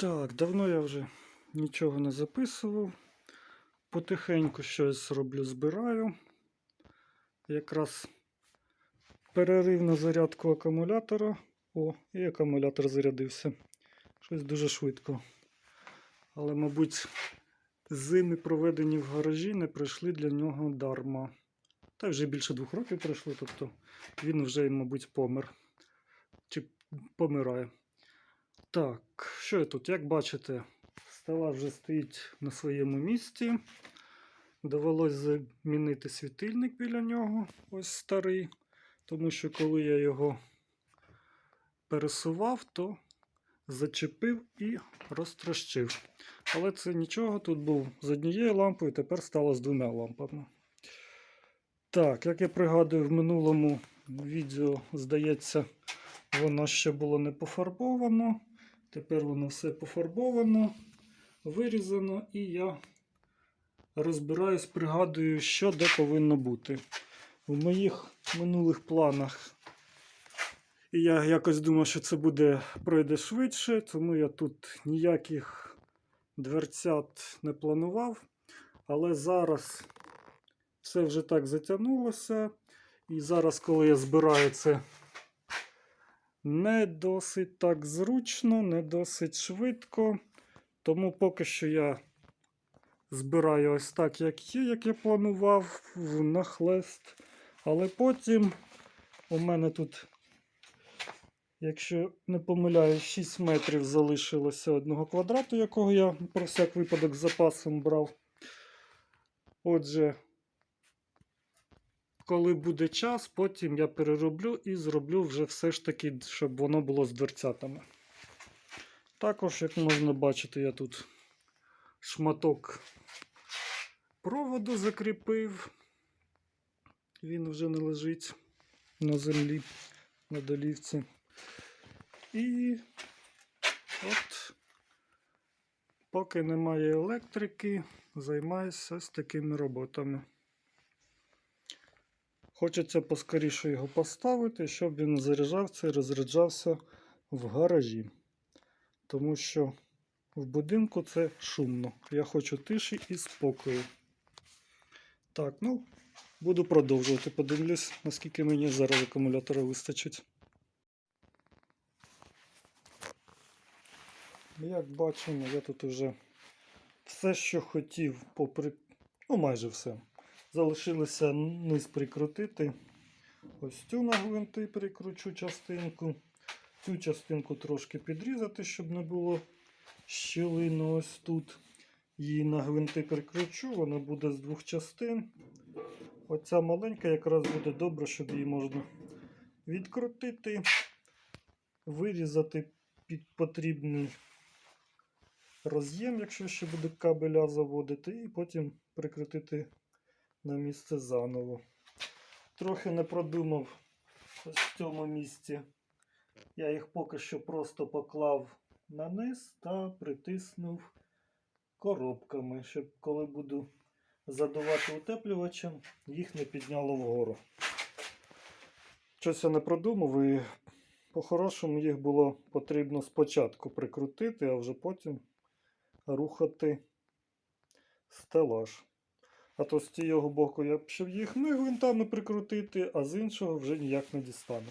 Так, давно я вже нічого не записував. Потихеньку щось роблю, збираю. Якраз перерив на зарядку акумулятора. О, і акумулятор зарядився. Щось дуже швидко. Але, мабуть, зими, проведені в гаражі, не пройшли для нього дарма. Та вже більше двох років пройшло, тобто він вже, мабуть, помер. Чи помирає. Так, що я тут? Як бачите, стела вже стоїть на своєму місці. Довелось замінити світильник біля нього, ось старий. Тому що коли я його пересував, то зачепив і розтрощив. Але це нічого, тут був з однією лампою, тепер стало з двома лампами. Так, як я пригадую, в минулому відео, здається, воно ще було не пофарбовано. Тепер воно все пофарбовано, вирізано, і я розбираюсь, пригадую, що де повинно бути. В моїх минулих планах я якось думав, що це буде пройде швидше, тому я тут ніяких дверцят не планував. Але зараз все вже так затягнулося. І зараз, коли я збираю це не досить так зручно, не досить швидко. Тому поки що я збираю ось так, як є, як я планував, в нахлест. Але потім у мене тут, якщо не помиляюсь, 6 метрів залишилося одного квадрату, якого я про всяк випадок з запасом брав. Отже, коли буде час, потім я перероблю і зроблю вже все ж таки, щоб воно було з дверцятами. Також, як можна бачити, я тут шматок проводу закріпив. Він вже не лежить на землі, на долівці. І от, поки немає електрики, займаюся ось такими роботами. Хочеться поскоріше його поставити, щоб він заряджався і розряджався в гаражі. Тому що в будинку це шумно. Я хочу тиші і спокою. Так, ну, буду продовжувати. Подивлюсь, наскільки мені зараз акумулятора вистачить. Як бачимо, я тут вже все, що хотів, попри... ну майже все. Залишилося низ прикрутити. Ось цю на гвинти прикручу частинку. Цю частинку трошки підрізати, щоб не було щілину ось тут. Її на гвинти прикручу, вона буде з двох частин. Оця маленька якраз буде добре, щоб її можна відкрутити, вирізати під потрібний роз'єм, якщо ще буде кабеля заводити, і потім прикрутити на місце заново. Трохи не продумав в цьому місці. Я їх поки що просто поклав на низ та притиснув коробками, щоб коли буду задувати утеплювачем, їх не підняло вгору. Щось я не продумав і по-хорошому їх було потрібно спочатку прикрутити, а вже потім рухати стелаж. А то з цього боку я ще їх не гвинтами прикрутити, а з іншого вже ніяк не дістану.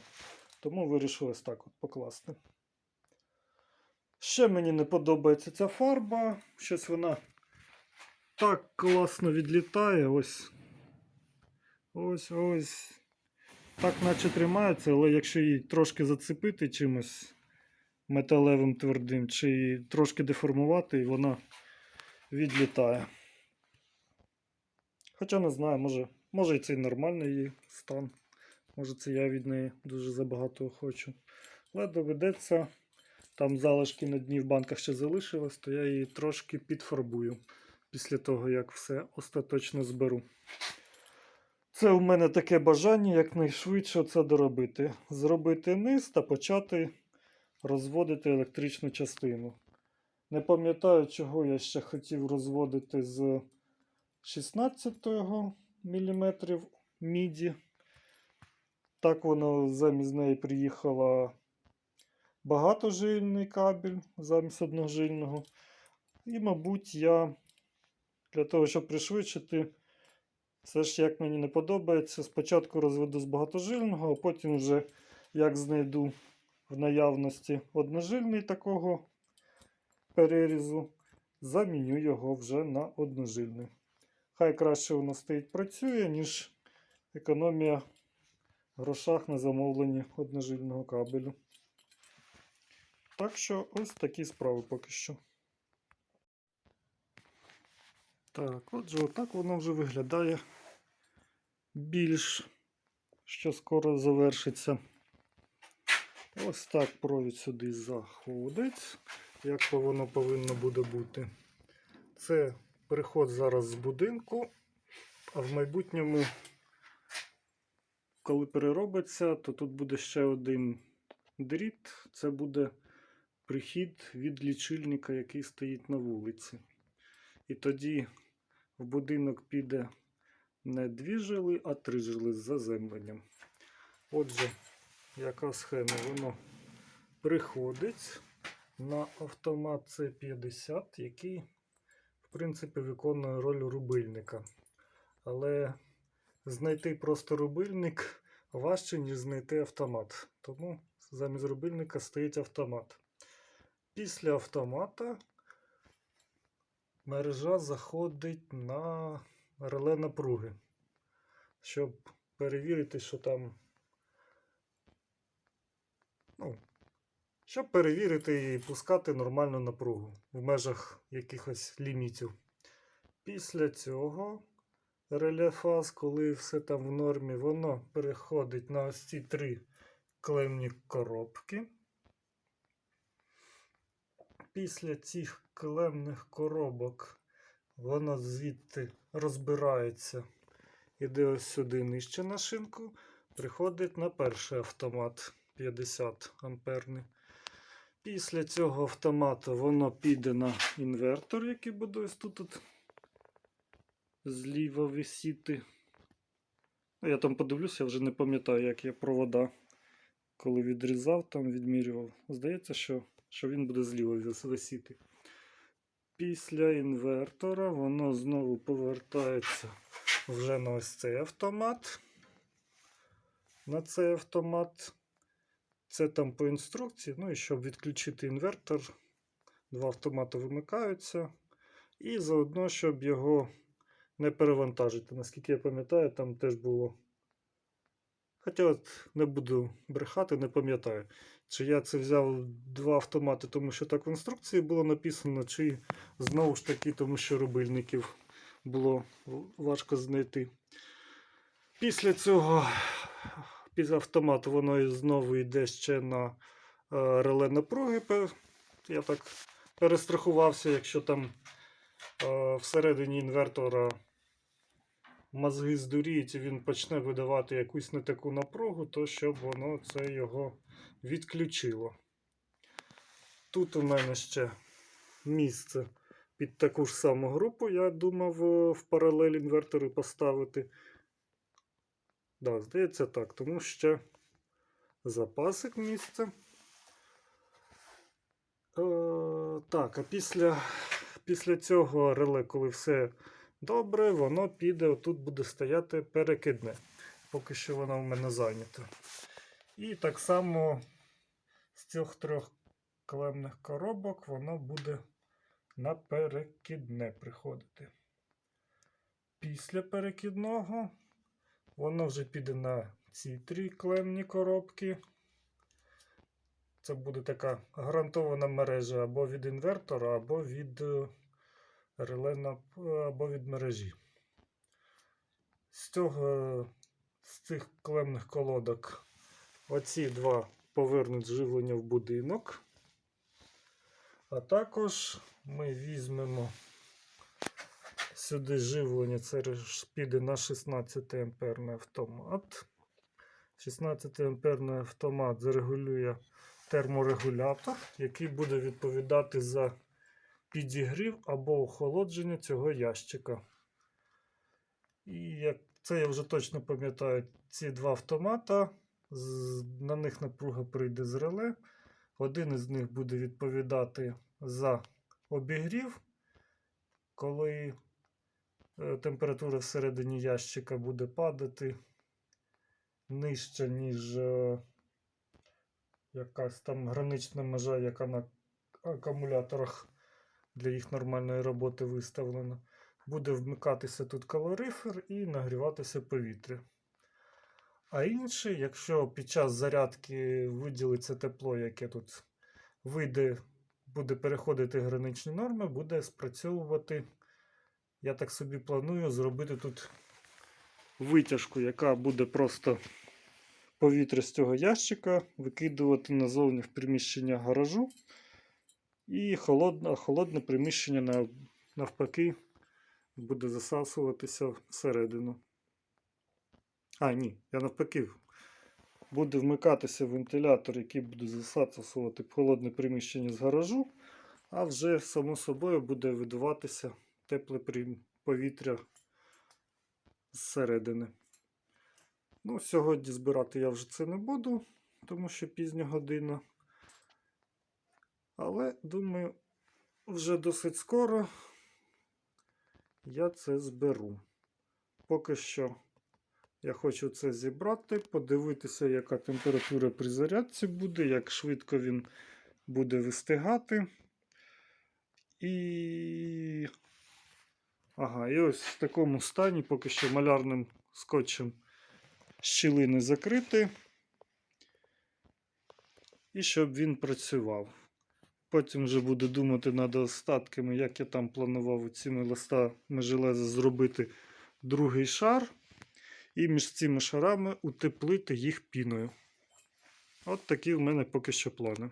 Тому вирішив ось так от покласти. Ще мені не подобається ця фарба. Щось вона так класно відлітає. Ось. Ось ось. Так наче тримається, але якщо її трошки зацепити чимось металевим твердим, чи трошки деформувати, вона відлітає. Хоча не знаю, може, може і це нормальний її стан. Може це я від неї дуже забагато хочу. Але доведеться. Там залишки на дні в банках ще залишилось, то я її трошки підфарбую після того, як все остаточно зберу. Це у мене таке бажання якнайшвидше це доробити. Зробити низ та почати розводити електричну частину. Не пам'ятаю, чого я ще хотів розводити з 16 мм міді. Так воно замість неї приїхала багатожильний кабель замість одножильного. І, мабуть, я для того, щоб пришвидшити, все ж як мені не подобається, спочатку розведу з багатожильного, а потім вже як знайду в наявності одножильний такого перерізу, заміню його вже на одножильний. Хай краще воно стоїть працює, ніж економія в грошах на замовленні одножильного кабелю. Так що ось такі справи поки що. Так, отже, отак воно вже виглядає більш, що скоро завершиться. Ось так провід сюди заходить, як воно повинно буде бути. Це переход зараз з будинку, а в майбутньому, коли переробиться, то тут буде ще один дріт. Це буде прихід від лічильника, який стоїть на вулиці. І тоді в будинок піде не дві жили, а три жили з заземленням. Отже, яка схема? Воно приходить на автомат C50, який, в принципі, виконує роль рубильника. Але знайти просто рубильник важче, ніж знайти автомат. Тому замість рубильника стоїть автомат. Після автомата мережа заходить на реле напруги, щоб перевірити, що там. Ну, щоб перевірити і пускати нормальну напругу в межах якихось лімітів. Після цього реле коли все там в нормі, воно переходить на ось ці три клемні коробки. Після цих клемних коробок воно звідти розбирається, іде ось сюди нижче на шинку, приходить на перший автомат 50 амперний. Після цього автомату воно піде на інвертор, який буде ось тут от зліва висіти. Ну, Я там подивлюся, я вже не пам'ятаю, як я провода, коли відрізав, там відмірював. Здається, що, що він буде зліва висіти. Після інвертора воно знову повертається вже на ось цей автомат. На цей автомат. Це там по інструкції. Ну і щоб відключити інвертор, два автомати вимикаються. І заодно, щоб його не перевантажити. Наскільки я пам'ятаю, там теж було. Хоча от не буду брехати, не пам'ятаю, чи я це взяв два автомати, тому що так в інструкції було написано, чи знову ж таки, тому що рубильників було важко знайти. Після цього, після автомату, воно знову йде ще на е, реле напруги. Я так перестрахувався, якщо там е, всередині інвертора мозги здуріють і він почне видавати якусь не таку напругу, то щоб воно це його відключило. Тут у мене ще місце під таку ж саму групу. Я думав е, в паралель інвертори поставити. Да, здається так, тому ще запасик місця. Е, так, а після, після цього реле, коли все добре, воно піде, отут буде стояти перекидне. Поки що воно в мене зайнято. І так само з цих трьох клемних коробок воно буде на перекидне приходити. Після перекидного воно вже піде на ці три клемні коробки. Це буде така гарантована мережа або від інвертора, або від е, реле або від мережі. З цього з цих клемних колодок оці два повернуть живлення в будинок. А також ми візьмемо сюди живлення, це піде на 16 амперний автомат. 16 амперний автомат зарегулює терморегулятор, який буде відповідати за підігрів або охолодження цього ящика. І як це я вже точно пам'ятаю, ці два автомата, на них напруга прийде з реле. Один із них буде відповідати за обігрів, коли температура всередині ящика буде падати нижче, ніж е, якась там гранична межа, яка на акумуляторах для їх нормальної роботи виставлена. Буде вмикатися тут калорифер і нагріватися повітря. А інший, якщо під час зарядки виділиться тепло, яке тут вийде, буде переходити граничні норми, буде спрацьовувати. Я так собі планую зробити тут витяжку, яка буде просто повітря з цього ящика викидувати назовні в приміщення гаражу. І холодне, холодне приміщення навпаки буде засасуватися всередину. А, ні, я навпаки. Буде вмикатися вентилятор, який буде засасувати холодне приміщення з гаражу, а вже само собою буде видуватися тепле повітря зсередини. Ну, сьогодні збирати я вже це не буду, тому що пізня година. Але думаю, вже досить скоро я це зберу. Поки що я хочу це зібрати, подивитися, яка температура при зарядці буде, як швидко він буде вистигати. І. Ага, і ось в такому стані, поки що малярним скотчем щілини закрити. І щоб він працював. Потім вже буду думати над остатками, як я там планував цими листами железа зробити другий шар. І між цими шарами утеплити їх піною. От такі в мене поки що плани.